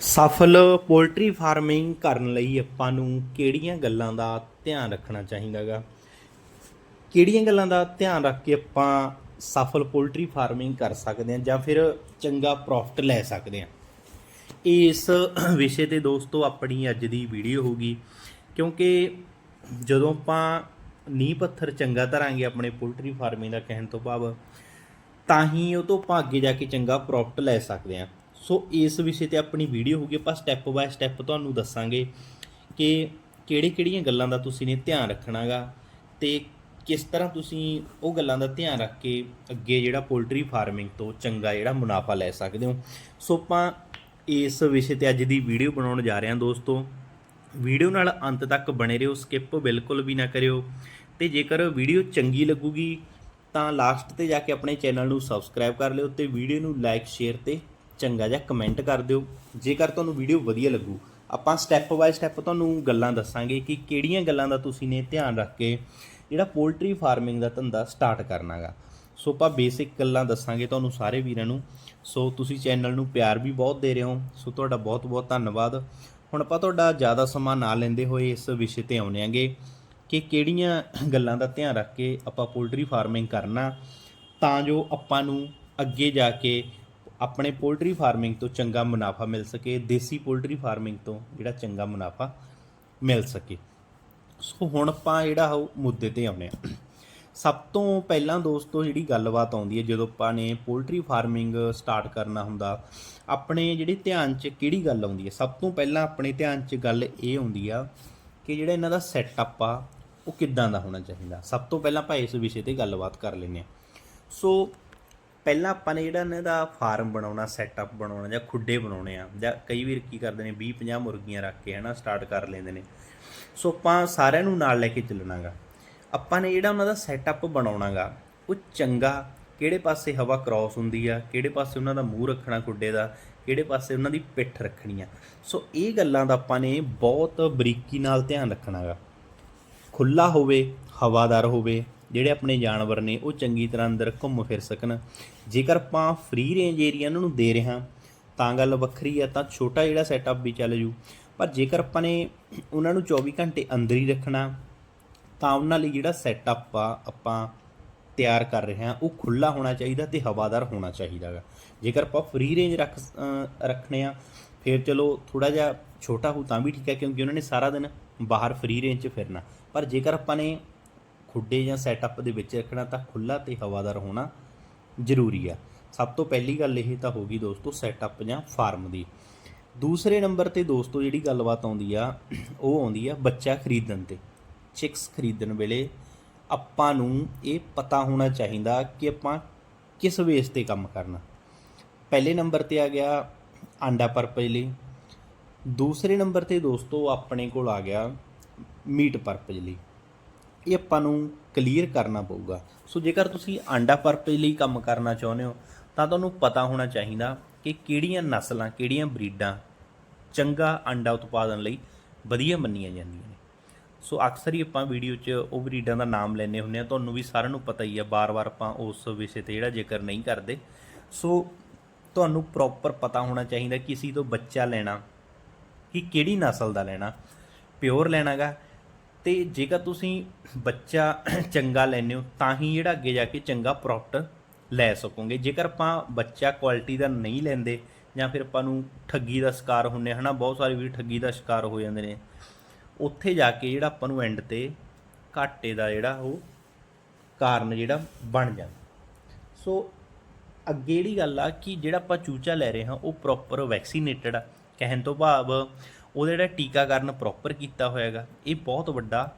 ਸਫਲ poultry farming ਕਰਨ ਲਈ ਆਪਾਂ ਨੂੰ ਕਿਹੜੀਆਂ ਗੱਲਾਂ ਦਾ ਧਿਆਨ ਰੱਖਣਾ ਚਾਹੀਦਾਗਾ? ਕਿਹੜੀਆਂ ਗੱਲਾਂ ਦਾ ਧਿਆਨ ਰੱਖ ਕੇ ਆਪਾਂ ਸਫਲ ਪੋਲਟਰੀ ਫਾਰਮਿੰਗ ਕਰ ਸਕਦੇ ਹਾਂ ਜਾਂ ਫਿਰ ਚੰਗਾ ਪ੍ਰੋਫਿਟ ਲੈ ਸਕਦੇ ਹਾਂ? ਇਸ ਵਿਸ਼ੇ ਤੇ ਦੋਸਤੋ, ਆਪਣੀ ਅੱਜ ਦੀ ਵੀਡੀਓ ਹੋਗੀ ਕਿਉਂਕਿ ਜਦੋਂ ਆਪਾਂ ਨੀਂਹ ਪੱਥਰ ਚੰਗਾ ਧਰਾਂਗੇ ਆਪਣੇ ਪੋਲਟਰੀ ਫਾਰਮਿੰਗ ਦਾ ਕਹਿਣ ਤੋਂ ਭਾਵ, ਤਾਂ ਹੀ ਉਹ ਤੋਂ ਆਪਾਂ ਅੱਗੇ ਜਾ ਕੇ ਚੰਗਾ ਪ੍ਰੋਫਿਟ ਲੈ ਸਕਦੇ ਹਾਂ। ਸੋ ਇਸ ਵਿਸ਼ੇ ਤੇ ਆਪਣੀ ਵੀਡੀਓ ਹੋਗੀ ਆਪਾਂ ਸਟੈਪ ਬਾਏ ਸਟੈਪ ਤੁਹਾਨੂੰ ਦੱਸਾਂਗੇ ਕਿ ਕਿਹੜੀ ਕਿਹੜੀਆਂ ਗੱਲਾਂ ਦਾ ਤੁਸੀਂ ਨੇ ਧਿਆਨ ਰੱਖਣਾਗਾ ਤੇ ਕਿਸ ਤਰ੍ਹਾਂ ਤੁਸੀਂ ਉਹ ਗੱਲਾਂ ਦਾ ਧਿਆਨ ਰੱਖ ਕੇ ਅੱਗੇ ਜਿਹੜਾ ਪੋਲਟਰੀ ਫਾਰਮਿੰਗ ਤੋਂ ਚੰਗਾ ਜਿਹੜਾ ਮੁਨਾਫਾ ਲੈ ਸਕਦੇ ਹੋ। ਸੋ ਆਪਾਂ ਇਸ ਵਿਸ਼ੇ ਤੇ ਅੱਜ ਦੀ ਵੀਡੀਓ ਬਣਾਉਣ ਜਾ ਰਹੇ ਹਾਂ ਦੋਸਤੋ। ਵੀਡੀਓ ਨਾਲ ਅੰਤ ਤੱਕ ਬਣੇ ਰਹੋ ਸਕਿਪ ਬਿਲਕੁਲ ਵੀ ਨਾ ਕਰਿਓ ਤੇ ਜੇਕਰ ਵੀਡੀਓ ਚੰਗੀ ਲੱਗੂਗੀ ਤਾਂ ਲਾਸਟ ਤੇ ਜਾ ਕੇ ਆਪਣੇ ਚੈਨਲ ਨੂੰ ਸਬਸਕ੍ਰਾਈਬ ਕਰ ਲਿਓ ਤੇ ਵੀਡੀਓ ਨੂੰ ਲਾਈਕ ਸ਼ੇਅਰ ਤੇ ਚੰਗਾ ਜਿਹਾ ਕਮੈਂਟ ਕਰ ਦਿਓ। ਜੇਕਰ ਤੁਹਾਨੂੰ ਵੀਡੀਓ ਵਧੀਆ ਲੱਗੂ, ਆਪਾਂ ਸਟੈਪ ਬਾਏ ਸਟੈਪ ਤੁਹਾਨੂੰ ਗੱਲਾਂ ਦੱਸਾਂਗੇ ਕਿ ਕਿਹੜੀਆਂ ਗੱਲਾਂ ਦਾ ਤੁਸੀਂ ਨੇ ਧਿਆਨ ਰੱਖ ਕੇ ਜਿਹੜਾ ਪੋਲਟਰੀ ਫਾਰਮਿੰਗ ਦਾ ਧੰਦਾ ਸਟਾਰਟ ਕਰਨਾਗਾ ਸੋ ਆਪਾਂ ਬੇਸਿਕ ਗੱਲਾਂ ਦੱਸਾਂਗੇ ਤੁਹਾਨੂੰ ਸਾਰੇ ਵੀਰਾਂ ਨੂੰ। ਸੋ ਤੁਸੀਂ ਚੈਨਲ ਨੂੰ ਪਿਆਰ ਵੀ ਬਹੁਤ ਦੇ ਰਹੇ ਹੋ। ਸੋ ਤੁਹਾਡਾ ਬਹੁਤ ਬਹੁਤ ਧੰਨਵਾਦ। ਹੁਣ ਆਪਾਂ ਤੁਹਾਡਾ ਜ਼ਿਆਦਾ ਸਮਾਂ ਨਾ ਲੈਂਦੇ ਹੋਏ ਇਸ ਵਿਸ਼ੇ ਤੇ ਆਉਣੇ ਆਂਗੇ ਕਿ ਕਿਹੜੀਆਂ ਗੱਲਾਂ ਦਾ ਧਿਆਨ ਰੱਖ ਕੇ ਆਪਾਂ ਪੋਲਟਰੀ ਫਾਰਮਿੰਗ ਕਰਨਾ, ਤਾਂ ਜੋ ਆਪਾਂ ਨੂੰ ਅੱਗੇ ਜਾ ਕੇ ਆਪਣੇ ਪੋਲਟਰੀ ਫਾਰਮਿੰਗ ਤੋਂ ਚੰਗਾ ਮੁਨਾਫਾ ਮਿਲ ਸਕੇ, ਦੇਸੀ ਪੋਲਟਰੀ ਫਾਰਮਿੰਗ ਤੋਂ ਜਿਹੜਾ ਚੰਗਾ ਮੁਨਾਫਾ ਮਿਲ ਸਕੇ। ਸੋ ਹੁਣ ਆਪਾਂ ਜਿਹੜਾ ਉਹ ਮੁੱਦੇ ਤੇ ਆਉਨੇ ਆ ਸਭ ਤੋਂ ਪਹਿਲਾਂ ਦੋਸਤੋ ਜਿਹੜੀ ਗੱਲਬਾਤ ਆਉਂਦੀ ਹੈ, ਜਦੋਂ ਆਪਾਂ ਨੇ ਪੋਲਟਰੀ ਫਾਰਮਿੰਗ ਸਟਾਰਟ ਕਰਨਾ ਹੁੰਦਾ, ਆਪਣੇ ਜਿਹੜੇ ਧਿਆਨ 'ਚ ਕਿਹੜੀ ਗੱਲ ਆਉਂਦੀ ਹੈ? ਸਭ ਤੋਂ ਪਹਿਲਾਂ ਆਪਣੇ ਧਿਆਨ 'ਚ ਗੱਲ ਇਹ ਆਉਂਦੀ ਆ ਕਿ ਜਿਹੜਾ ਇਹਨਾਂ ਦਾ ਸੈਟਅਪ ਆ, ਉਹ ਕਿੱਦਾਂ ਦਾ ਹੋਣਾ ਚਾਹੀਦਾ? ਸਭ ਤੋਂ ਪਹਿਲਾਂ ਆਪਾਂ ਇਸ ਵਿਸ਼ੇ ਤੇ ਗੱਲਬਾਤ ਕਰ ਲੈਂਦੇ ਆ ਸੋ ਪਹਿਲਾਂ ਆਪਾਂ ਨੇ ਜਿਹੜਾ ਇਹਨਾਂ ਦਾ ਫਾਰਮ ਬਣਾਉਣਾ ਸੈਟਅਪ ਬਣਾਉਣਾ ਜਾਂ ਖੁੱਡੇ ਬਣਾਉਣੇ ਆ, ਜਾਂ ਕਈ ਵਾਰ ਕੀ ਕਰਦੇ ਨੇ 20 50 ਮੁਰਗੀਆਂ ਰੱਖ ਕੇ ਹਨਾ ਸਟਾਰਟ ਕਰ ਲੈਂਦੇ ਨੇ। ਸੋ ਆਪਾਂ ਸਾਰਿਆਂ ਨੂੰ ਨਾਲ ਲੈ ਕੇ ਚੱਲਣਾਗਾ। ਆਪਾਂ ਨੇ ਜਿਹੜਾ ਉਹਨਾਂ ਦਾ ਸੈਟਅਪ ਬਣਾਉਣਾਗਾ, ਉਹ ਚੰਗਾ ਕਿਹੜੇ ਪਾਸੇ ਹਵਾ ਕ੍ਰਾਸ ਹੁੰਦੀ ਆ, ਕਿਹੜੇ ਪਾਸੇ ਉਹਨਾਂ ਦਾ ਮੂੰਹ ਰੱਖਣਾ ਖੁੱਡੇ ਦਾ, ਕਿਹੜੇ ਪਾਸੇ ਉਹਨਾਂ ਦੀ ਪਿੱਠ ਰੱਖਣੀ ਆ। ਸੋ ਇਹ ਗੱਲਾਂ ਦਾ ਆਪਾਂ ਨੇ ਬਹੁਤ ਬਰੀਕੀ ਨਾਲ ਧਿਆਨ ਰੱਖਣਾਗਾ। ਖੁੱਲਾ ਹੋਵੇ, ਹਵਾਦਾਰ ਹੋਵੇ ਜਿਹੜੇ ਆਪਣੇ ਜਾਨਵਰ ਨੇ, ਉਹ ਚੰਗੀ ਤਰ੍ਹਾਂ ਅੰਦਰ ਘੁੰਮ ਫਿਰ ਸਕਣ। ਜੇਕਰ ਆਪਾਂ ਫ੍ਰੀ ਰੇਂਜ ਏਰੀਆ ਉਹਨਾਂ ਨੂੰ ਦੇ ਰਹੇ ਹਾਂ, ਤਾਂ ਗੱਲ ਵੱਖਰੀ ਆ, ਤਾਂ ਛੋਟਾ ਜਿਹੜਾ ਸੈਟਅਪ ਵੀ ਚੱਲ ਜੂ। ਪਰ ਜੇਕਰ ਆਪਾਂ ਨੇ ਉਹਨਾਂ ਨੂੰ 24 ਘੰਟੇ ਅੰਦਰ ਹੀ ਰੱਖਣਾ, ਤਾਂ ਉਹਨਾਂ ਲਈ ਜਿਹੜਾ ਸੈਟਅਪ ਆ, ਆਪਾਂ ਤਿਆਰ ਕਰ ਰਹੇ ਹਾਂ, ਉਹ ਖੁੱਲਾ ਹੋਣਾ ਚਾਹੀਦਾ ਤੇ ਹਵਾਦਾਰ ਹੋਣਾ ਚਾਹੀਦਾਗਾ ਜੇਕਰ ਆਪਾਂ ਫ੍ਰੀ ਰੇਂਜ ਰੱਖ ਰੱਖਣੇ ਆ, ਫਿਰ ਚਲੋ ਥੋੜਾ ਜਿਹਾ ਛੋਟਾ ਹੋ ਤਾਂ ਵੀ ਠੀਕ ਹੈ ਕਿਉਂਕਿ ਉਹਨਾਂ ਨੇ ਸਾਰਾ ਦਿਨ ਬਾਹਰ ਫ੍ਰੀ ਰੇਂਜ 'ਚ ਫਿਰਨਾ। ਪਰ ਜੇਕਰ ਆਪਾਂ ਨੇ ਖੁੱਡੇ ਜਾਂ ਸੈਟਅਪ ਦੇ ਵਿੱਚ ਰੱਖਣਾ ਤਾਂ ਖੁੱਲਾ ਤੇ ਹਵਾਦਾਰ ਹੋਣਾ ਜ਼ਰੂਰੀ ਆ। ਸਭ ਤੋਂ ਪਹਿਲੀ ਗੱਲ ਇਹ ਤਾਂ ਹੋ ਗਈ ਦੋਸਤੋ ਸੈਟਅਪ ਜਾਂ ਫਾਰਮ ਦੀ। ਦੂਸਰੇ ਨੰਬਰ ਤੇ ਦੋਸਤੋ ਜਿਹੜੀ ਗੱਲਬਾਤ ਆਉਂਦੀ ਆ, ਉਹ ਆਉਂਦੀ ਆ ਬੱਚਾ ਖਰੀਦਣ ਤੇ। ਚਿਕਸ ਖਰੀਦਣ ਵੇਲੇ ਆਪਾਂ ਨੂੰ ਇਹ ਪਤਾ ਹੋਣਾ ਚਾਹੀਦਾ ਕਿ ਆਪਾਂ ਕਿਸ ਵੇਸ ਤੇ ਕੰਮ ਕਰਨਾ। ਪਹਿਲੇ ਨੰਬਰ ਤੇ ਆ ਗਿਆ ਆਂਡਾ ਪਰਪਸ ਲਈ ਦੂਸਰੇ ਨੰਬਰ ਤੇ ਦੋਸਤੋ ਆਪਣੇ ਕੋਲ ਆ ਗਿਆ ਮੀਟ ਪਰਪਸ ਲਈ ਇਹ ਆਪਾਂ ਨੂੰ ਕਲੀਅਰ ਕਰਨਾ ਪਊਗਾ। ਸੋ ਜੇਕਰ ਤੁਸੀਂ ਆਂਡਾ ਪਰਪਸ ਲਈ ਕੰਮ ਕਰਨਾ ਚਾਹੁੰਦੇ ਹੋ, ਤਾਂ ਤੁਹਾਨੂੰ ਪਤਾ ਹੋਣਾ ਚਾਹੀਦਾ ਕਿ ਕਿਹੜੀਆਂ ਨਸਲਾਂ, ਕਿਹੜੀਆਂ ਬਰੀਡਾਂ ਚੰਗਾ ਆਂਡਾ ਉਤਪਾਦਨ ਲਈ ਵਧੀਆ ਮੰਨੀਆਂ ਜਾਂਦੀਆਂ ਨੇ। ਸੋ ਅਕਸਰ ਹੀ ਆਪਾਂ ਵੀਡੀਓ 'ਚ ਉਹ ਬਰੀਡਾਂ ਦਾ ਨਾਮ ਲੈਨੇ ਹੁੰਨੇ ਆ ਤੁਹਾਨੂੰ ਵੀ ਸਾਰਿਆਂ ਨੂੰ ਪਤਾ ਹੀ ਆ, ਬਾਰ-ਬਾਰ ਆਪਾਂ ਉਸ ਵਿਸ਼ੇ ਤੇ ਜਿਹੜਾ ਜ਼ਿਕਰ ਨਹੀਂ ਕਰਦੇ। ਸੋ ਤੁਹਾਨੂੰ ਪ੍ਰੋਪਰ ਪਤਾ ਹੋਣਾ ਚਾਹੀਦਾ ਕਿਸੇ ਤੋਂ ਬੱਚਾ ਲੈਣਾ ਕਿ ਕਿਹੜੀ ਨਸਲ ਦਾ ਲੈਣਾ। ਪਿਓਰ ਲੈਣਾਗਾ ਤੇ ਜੇਕਰ ਤੁਸੀਂ ਬੱਚਾ ਚੰਗਾ ਲੈਨੇ ਹੋ, ਤਾਂ ਹੀ ਜਿਹੜਾ ਅੱਗੇ ਜਾ ਕੇ ਚੰਗਾ ਪ੍ਰੋਡਕਟ ਲੈ ਸਕੋਗੇ। ਜੇਕਰ ਆਪਾਂ ਬੱਚਾ ਕੁਆਲਿਟੀ ਦਾ ਨਹੀਂ ਲੈਂਦੇ, ਜਾਂ ਫਿਰ ਆਪਾਂ ਨੂੰ ਠੱਗੀ ਦਾ ਸ਼ਿਕਾਰ ਹੁੰਨੇ ਹਨਾ, ਬਹੁਤ ਸਾਰੇ ਵੀ ਠੱਗੀ ਦਾ ਸ਼ਿਕਾਰ ਹੋ ਜਾਂਦੇ ਨੇ, ਉੱਥੇ ਜਾ ਕੇ ਜਿਹੜਾ ਆਪਾਂ ਨੂੰ ਐਂਡ ਤੇ ਘਾਟੇ ਦਾ ਜਿਹੜਾ ਉਹ ਕਾਰਨ ਜਿਹੜਾ ਬਣ ਜਾਂਦਾ। ਸੋ ਅੱਗੇ ਜਿਹੜੀ ਗੱਲ ਆ ਕਿ ਜਿਹੜਾ ਆਪਾਂ ਚੂਚਾ ਲੈ ਰਹੇ ਹਾਂ, ਉਹ ਪ੍ਰੋਪਰ ਵੈਕਸੀਨੇਟਡ ਆ। ਕਹਿਣ ਤੋਂ ਭਾਵ ਉਹਦਾ ਜਿਹੜਾ ਟੀਕਾਕਰਨ ਪ੍ਰੋਪਰ ਕੀਤਾ ਹੋਇਆਗਾ, ਇਹ ਬਹੁਤ ਵੱਡਾ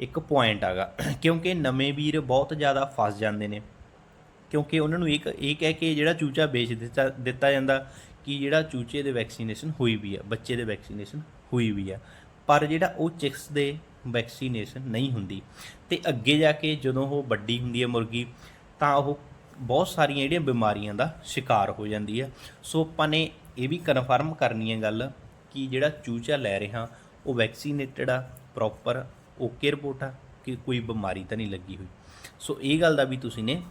ਇੱਕ ਪੁਆਇੰਟ ਆਗਾ। ਕਿਉਂਕਿ ਨਵੇਂ ਵੀਰ ਬਹੁਤ ਜ਼ਿਆਦਾ ਫਸ ਜਾਂਦੇ ਨੇ। ਕਿਉਂਕਿ ਉਹਨਾਂ ਨੂੰ ਇੱਕ, ਇਹ ਕਹਿ ਕੇ ਜਿਹੜਾ ਚੂਚਾ ਵੇਚ ਦਿੱਤਾ ਦਿੱਤਾ ਜਾਂਦਾ ਕਿ ਜਿਹੜਾ ਚੂਚੇ ਦੇ ਵੈਕਸੀਨੇਸ਼ਨ ਹੋਈ ਵੀ ਆ, ਬੱਚੇ ਦੇ ਵੈਕਸੀਨੇਸ਼ਨ ਹੋਈ ਵੀ ਆ। ਪਰ ਜਿਹੜਾ ਉਹ ਚਿਕਸ ਦੇ ਵੈਕਸੀਨੇਸ਼ਨ ਨਹੀਂ ਹੁੰਦੀ। ਤੇ ਅੱਗੇ ਜਾ ਕੇ ਜਦੋਂ ਉਹ ਵੱਡੀ ਹੁੰਦੀ ਹੈ ਮੁਰਗੀ, ਤਾਂ ਉਹ ਬਹੁਤ ਸਾਰੀਆਂ ਜਿਹੜੀਆਂ ਬਿਮਾਰੀਆਂ ਦਾ ਸ਼ਿਕਾਰ ਹੋ ਜਾਂਦੀ ਹੈ ਸੋ ਆਪਾਂ ਨੇ ਇਹ ਵੀ ਕਨਫਰਮ ਕਰਨੀ ਹੈ ਗੱਲ ਕਿ ਜਿਹੜਾ ਚੂਚਾ ਲੈ ਰਿਹਾ, ਉਹ ਵੈਕਸੀਨੇਟਡ ਆ ਪ੍ਰੋਪਰ ਓਕੇ ਰਿਪੋਰਟ ਆ, ਕਿ ਕੋਈ ਬਿਮਾਰੀ ਤਾਂ ਨਹੀਂ ਲੱਗੀ ਹੋਈ। ਸੋ ਇਹ ਗੱਲ ਦਾ ਵੀ ਤੁਸੀਂ ਨੇ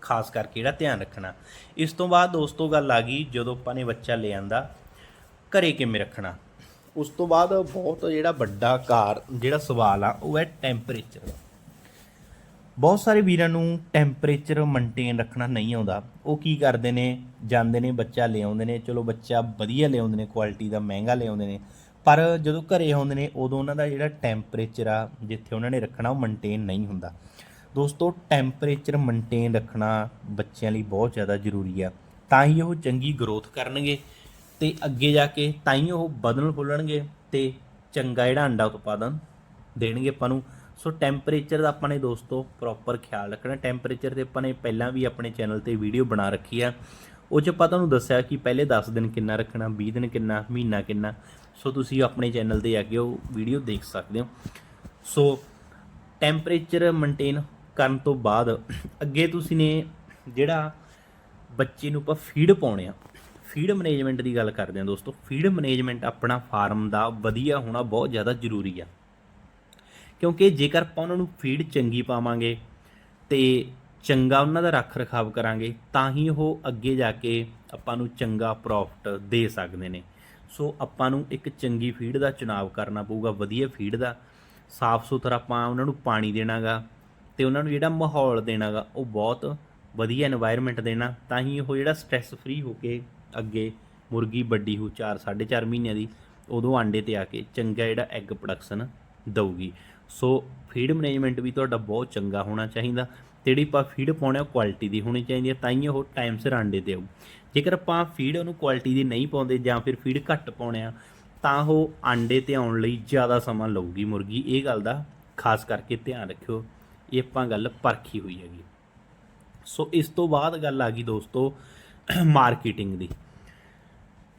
ਖਾਸ ਕਰਕੇ ਜਿਹੜਾ ਧਿਆਨ ਰੱਖਣਾ। ਇਸ ਤੋਂ ਬਾਅਦ ਦੋਸਤੋ ਗੱਲ ਆ ਗਈ, ਜਦੋਂ ਆਪਾਂ ਨੇ ਬੱਚਾ ਲੈ ਆਂਦਾ, ਘਰੇ ਕਿਵੇਂ ਰੱਖਣਾ? ਉਸ ਤੋਂ ਬਾਅਦ ਬਹੁਤ ਜਿਹੜਾ ਵੱਡਾ ਕਾਰ, ਜਿਹੜਾ ਸਵਾਲ ਆ, ਉਹ ਹੈ ਟੈਂਪਰੇਚਰ ਦਾ। ਬਹੁਤ ਸਾਰੇ ਵੀਰਾਂ ਨੂੰ ਟੈਂਪਰੇਚਰ ਮੇਨਟੇਨ ਰੱਖਣਾ ਨਹੀਂ ਆਉਂਦਾ। ਉਹ ਕੀ ਕਰਦੇ ਨੇ? ਜਾਂਦੇ ਨੇ, ਬੱਚਾ ਲਿਆਉਂਦੇ ਨੇ। ਚਲੋ ਬੱਚਾ ਵਧੀਆ ਲਿਆਉਂਦੇ ਨੇ ਕੁਆਲਿਟੀ ਦਾ ਮਹਿੰਗਾ ਲਿਆਉਂਦੇ ਨੇ। ਪਰ ਜਦੋਂ ਘਰੇ ਆਉਂਦੇ ਨੇ, ਉਦੋਂ ਉਹਨਾਂ ਦਾ ਜਿਹੜਾ ਟੈਂਪਰੇਚਰ ਆ, ਜਿੱਥੇ ਉਹਨਾਂ ਨੇ ਰੱਖਣਾ, ਉਹ ਮੇਨਟੇਨ ਨਹੀਂ ਹੁੰਦਾ। ਦੋਸਤੋ ਟੈਂਪਰੇਚਰ ਮੇਨਟੇਨ ਰੱਖਣਾ ਬੱਚਿਆਂ ਲਈ ਬਹੁਤ ਜ਼ਿਆਦਾ ਜ਼ਰੂਰੀ ਆ। ਤਾਂ ਹੀ ਉਹ ਚੰਗੀ ਗਰੋਥ ਕਰਨਗੇ ਤੇ ਅੱਗੇ ਜਾ ਕੇ ਤਾਂ ਹੀ ਉਹ ਵਧਣ ਫੁੱਲਣਗੇ ਤੇ ਚੰਗਾ ਜਿਹੜਾ ਅੰਡਾ ਉਤਪਾਦਨ ਦੇਣਗੇ ਆਪਾਂ ਨੂੰ। ਸੋ ਟੈਂਪਰੇਚਰ ਦਾ ਆਪਾਂ ਨੇ ਦੋਸਤੋ ਪ੍ਰੋਪਰ ਖਿਆਲ ਰੱਖਣਾ। ਟੈਂਪਰੇਚਰ ਤੇ ਆਪਾਂ ਨੇ ਪਹਿਲਾਂ ਵੀ ਆਪਣੇ ਚੈਨਲ ਤੇ ਵੀਡੀਓ ਬਣਾ ਰੱਖੀ ਆ। ਉਹ 'ਚ ਆਪਾਂ ਤੁਹਾਨੂੰ ਦੱਸਿਆ ਕਿ ਪਹਿਲੇ 10 ਦਿਨ ਕਿੰਨਾ ਰੱਖਣਾ 20 ਦਿਨ ਕਿੰਨਾ, ਮਹੀਨਾ ਕਿੰਨਾ। ਸੋ ਤੁਸੀਂ ਆਪਣੇ ਚੈਨਲ ਤੇ ਆ ਕੇ ਉਹ ਵੀਡੀਓ ਦੇਖ ਸਕਦੇ ਹੋ। ਸੋ ਟੈਂਪਰੇਚਰ ਮੇਨਟੇਨ ਕਰਨ ਤੋਂ ਬਾਅਦ ਅੱਗੇ ਤੁਸੀਂ ਨੇ ਜਿਹੜਾ ਬੱਚੇ ਨੂੰ ਆਪਾਂ ਫੀਡ ਪਾਉਣੇ ਆ। ਫੀਡ ਮੈਨੇਜਮੈਂਟ ਦੀ ਗੱਲ ਕਰਦੇ ਹਾਂ ਦੋਸਤੋ। ਫੀਡ ਮੈਨੇਜਮੈਂਟ ਆਪਣਾ ਫਾਰਮ ਦਾ ਵਧੀਆ ਹੋਣਾ ਬਹੁਤ ਜ਼ਿਆਦਾ ਜ਼ਰੂਰੀ ਆ। ਕਿਉਂਕਿ ਜੇਕਰ ਆਪਾਂ ਉਹਨਾਂ ਨੂੰ ਫੀਡ ਚੰਗੀ ਪਾਵਾਂਗੇ ਤੇ ਚੰਗਾ ਉਹਨਾਂ ਦਾ ਰੱਖ ਰਖਾਵ ਕਰਾਂਗੇ, ਤਾਂ ਹੀ ਉਹ ਅੱਗੇ ਜਾ ਕੇ ਆਪਾਂ ਨੂੰ ਚੰਗਾ ਪ੍ਰੋਫਿਟ ਦੇ ਸਕਦੇ ਨੇ। ਸੋ ਆਪਾਂ ਨੂੰ ਇੱਕ ਚੰਗੀ ਫੀਡ ਦਾ ਚੁਣਾਵ ਕਰਨਾ ਪਊਗਾ, ਵਧੀਆ ਫੀਡ ਦਾ। ਸਾਫ਼ ਸੁਥਰਾ ਆਪਾਂ ਉਹਨਾਂ ਨੂੰ ਪਾਣੀ ਦੇਣਾਗਾ ਤੇ ਉਹਨਾਂ ਨੂੰ ਜਿਹੜਾ ਮਾਹੌਲ ਦੇਣਾਗਾ, ਉਹ ਬਹੁਤ ਵਧੀਆ এনवायरमेंट ਦੇਣਾ, ਤਾਂ ਹੀ ਉਹ ਜਿਹੜਾ ਸਟ्रेस ਫਰੀ ਹੋ ਕੇ ਅੱਗੇ ਮੁਰਗੀ ਵੱਡੀ ਹੋ 4 4.5 ਮਹੀਨਿਆਂ ਦੀ, ਉਦੋਂ ਆਂਡੇ ਤੇ ਆ ਕੇ ਚੰਗਾ ਜਿਹੜਾ ਐਗ ਪ੍ਰੋਡਕਸ਼ਨ ਦਊਗੀ। ਸੋ ਫੀਡ ਮੈਨੇਜਮੈਂਟ ਵੀ ਤੁਹਾਡਾ ਬਹੁਤ ਚੰਗਾ ਹੋਣਾ ਚਾਹੀਦਾ। ਜਿਹੜੀ ਆਪਾਂ ਫੀਡ ਪਾਉਣੇ ਉਹ ਕੁਆਲਿਟੀ ਦੀ ਹੋਣੀ ਚਾਹੀਦੀ ਹੈ ਤਾਂ ਹੀ ਉਹ ਟਾਈਮ ਸਿਰ ਆਂਡੇ ਤੇ ਆਊ। ਜੇਕਰ ਆਪਾਂ ਫੀਡ ਉਹਨੂੰ ਕੁਆਲਿਟੀ ਦੀ ਨਹੀਂ ਪਾਉਂਦੇ ਜਾਂ ਫਿਰ ਫੀਡ ਘੱਟ ਪਾਉਣੇ ਆ, ਤਾਂ ਉਹ ਆਂਡੇ ਤੇ ਆਉਣ ਲਈ ਜ਼ਿਆਦਾ ਸਮਾਂ ਲਊਗੀ ਮੁਰਗੀ। ਇਹ ਗੱਲ ਦਾ ਖਾਸ ਕਰਕੇ ਧਿਆਨ ਰੱਖਿਓ। ਇਹ ਆਪਾਂ ਗੱਲ ਪਰਖੀ ਹੋਈ ਹੈਗੀ। ਸੋ ਇਸ ਤੋਂ ਬਾਅਦ ਗੱਲ ਆ ਗਈ ਦੋਸਤੋ ਮਾਰਕੀਟਿੰਗ ਦੀ।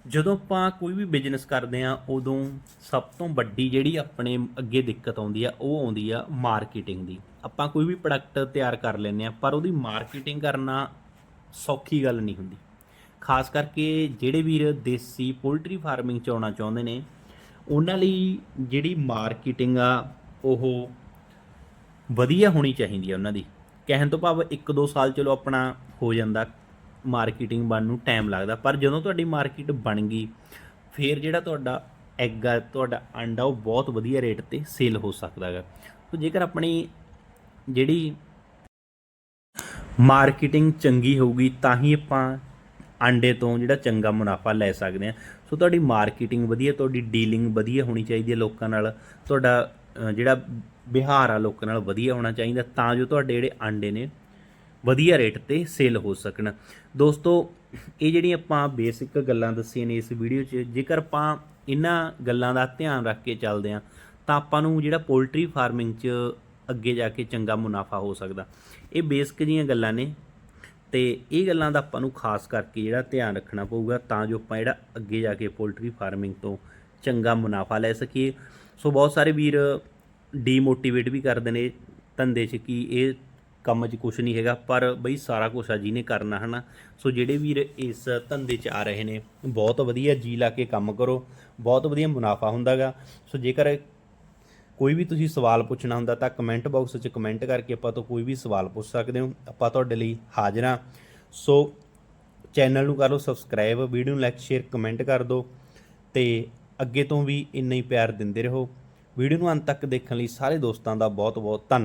ਜਦੋਂ ਆਪਾਂ ਕੋਈ ਵੀ ਬਿਜ਼ਨਸ ਕਰਦੇ ਆ ਉਦੋਂ ਸਭ ਤੋਂ ਵੱਡੀ ਜਿਹੜੀ ਆਪਣੇ ਅੱਗੇ ਦਿੱਕਤ ਆਉਂਦੀ ਆ, ਉਹ ਆਉਂਦੀ ਆ ਮਾਰਕੀਟਿੰਗ ਦੀ। ਆਪਾਂ ਕੋਈ ਵੀ ਪ੍ਰੋਡਕਟ ਤਿਆਰ ਕਰ ਲੈਂਦੇ ਆ ਪਰ ਉਹਦੀ ਮਾਰਕੀਟਿੰਗ ਕਰਨਾ ਸੌਖੀ ਗੱਲ ਨਹੀਂ ਹੁੰਦੀ। ਖਾਸ ਕਰਕੇ ਜਿਹੜੇ ਵੀਰ ਦੇਸੀ ਪੋਲਟਰੀ ਫਾਰਮਿੰਗ ਚ ਆਉਣਾ ਚਾਹੁੰਦੇ ਨੇ, ਉਹਨਾਂ ਲਈ ਜਿਹੜੀ ਮਾਰਕੀਟਿੰਗ ਆ, ਉਹ ਵਧੀਆ ਹੋਣੀ ਚਾਹੀਦੀ ਆ ਉਹਨਾਂ ਦੀ। ਕਹਿਣ ਤੋਂ ਭਾਵ 1-2 ਸਾਲ ਚਲੋ ਆਪਣਾ ਹੋ ਜਾਂਦਾ। ਮਾਰਕੀਟਿੰਗ ਬਣਨ ਨੂੰ ਟਾਈਮ ਲੱਗਦਾ। ਪਰ ਜਦੋਂ ਤੁਹਾਡੀ ਮਾਰਕੀਟ ਬਣ ਗਈ, ਫਿਰ ਜਿਹੜਾ ਤੁਹਾਡਾ ਐਗ ਆ, ਤੁਹਾਡਾ ਅੰਡਾ, ਉਹ ਬਹੁਤ ਵਧੀਆ ਰੇਟ ਤੇ ਸੇਲ ਹੋ ਸਕਦਾ ਹੈਗਾ। ਸੋ ਜੇਕਰ ਆਪਣੀ ਜਿਹੜੀ ਮਾਰਕੀਟਿੰਗ ਚੰਗੀ ਹੋਊਗੀ, ਤਾਂ ਹੀ ਆਪਾਂ ਆਂਡੇ ਤੋਂ ਜਿਹੜਾ ਚੰਗਾ ਮੁਨਾਫਾ ਲੈ ਸਕਦੇ ਹਾਂ। ਸੋ ਤੁਹਾਡੀ ਮਾਰਕੀਟਿੰਗ ਵਧੀਆ, ਤੁਹਾਡੀ ਡੀਲਿੰਗ ਵਧੀਆ ਹੋਣੀ ਚਾਹੀਦੀ ਹੈ ਲੋਕਾਂ ਨਾਲ। ਤੁਹਾਡਾ ਜਿਹੜਾ ਵਿਹਾਰ ਆ, ਲੋਕਾਂ ਨਾਲ ਵਧੀਆ ਹੋਣਾ ਚਾਹੀਦਾ। ਤਾਂ ਜੋ ਤੁਹਾਡੇ ਜਿਹੜੇ ਆਂਡੇ ਨੇ ਵਧੀਆ ਰੇਟ ਤੇ ਸੇਲ ਹੋ ਸਕਣ। ਦੋਸਤੋ, ਇਹ ਜਿਹੜੀਆਂ ਆਪਾਂ ਬੇਸਿਕ ਗੱਲਾਂ ਦੱਸੀਆਂ ਨੇ ਇਸ ਵੀਡੀਓ 'ਚ, ਜੇਕਰ ਆਪਾਂ ਇਹਨਾਂ ਗੱਲਾਂ ਦਾ ਧਿਆਨ ਰੱਖ ਕੇ ਚੱਲਦੇ ਹਾਂ, ਤਾਂ ਆਪਾਂ ਨੂੰ ਜਿਹੜਾ ਪੋਲਟਰੀ ਫਾਰਮਿੰਗ 'ਚ ਅੱਗੇ ਜਾ ਕੇ ਚੰਗਾ ਮੁਨਾਫਾ ਹੋ ਸਕਦਾ। ਇਹ ਬੇਸਿਕ ਜੀਆਂ ਗੱਲਾਂ ਨੇ ਤੇ ਇਹ ਗੱਲਾਂ ਦਾ ਆਪਾਂ ਨੂੰ ਖਾਸ ਕਰਕੇ ਜਿਹੜਾ ਧਿਆਨ ਰੱਖਣਾ ਪਊਗਾ, ਤਾਂ ਜੋ ਆਪਾਂ ਜਿਹੜਾ ਅੱਗੇ ਜਾ ਕੇ ਪੋਲਟਰੀ ਫਾਰਮਿੰਗ ਤੋਂ ਚੰਗਾ ਮੁਨਾਫਾ ਲੈ ਸਕੀਏ। ਸੋ ਬਹੁਤ ਸਾਰੇ ਵੀਰ ਡੀਮੋਟੀਵੇਟ ਵੀ ਕਰਦੇ ਨੇ ਧੰਦੇ 'ਚ ਕਿ ਇਹ ਕੰਮ 'ਚ ਕੁਝ ਨਹੀਂ ਹੈਗਾ, ਪਰ ਬਈ ਸਾਰਾ ਕੁਝ ਆ ਜਿਹਨੇ ਕਰਨਾ ਹਨਾ। ਸੋ ਜਿਹੜੇ ਵੀਰ ਇਸ ਧੰਦੇ 'ਚ ਆ ਰਹੇ ਨੇ, ਬਹੁਤ ਵਧੀਆ ਜੀ ਲਾ ਕੇ ਕੰਮ ਕਰੋ, ਬਹੁਤ ਵਧੀਆ ਮੁਨਾਫਾ ਹੁੰਦਾਗਾ। ਸੋ ਜੇਕਰ ਕੋਈ ਵੀ ਤੁਸੀਂ ਸਵਾਲ ਪੁੱਛਣਾ ਹੁੰਦਾ ਤਾਂ ਕਮੈਂਟ ਬਾਕਸ 'ਚ ਕਮੈਂਟ ਕਰਕੇ ਆਪਾਂ ਤੋਂ ਕੋਈ ਵੀ ਸਵਾਲ ਪੁੱਛ ਸਕਦੇ ਹੋ, ਆਪਾਂ ਤੁਹਾਡੇ ਲਈ ਹਾਜ਼ਰ ਹਾਂ। ਸੋ ਚੈਨਲ ਨੂੰ ਕਰ ਲਓ ਸਬਸਕ੍ਰਾਈਬ ਵੀਡੀਓ ਨੂੰ ਲਾਈਕ ਸ਼ੇਅਰ ਕਮੈਂਟ ਕਰ ਦਿਓ ਤੇ ਅੱਗੇ ਤੋਂ ਵੀ ਇੰਨਾ ਹੀ ਪਿਆਰ ਦਿੰਦੇ ਰਹੋ। ਵੀਡੀਓ ਨੂੰ ਅੰਤ ਤੱਕ ਦੇਖਣ ਲਈ ਸਾਰੇ ਦੋਸਤਾਂ ਦਾ ਬਹੁਤ ਬਹੁਤ ਧੰਨਵਾਦ।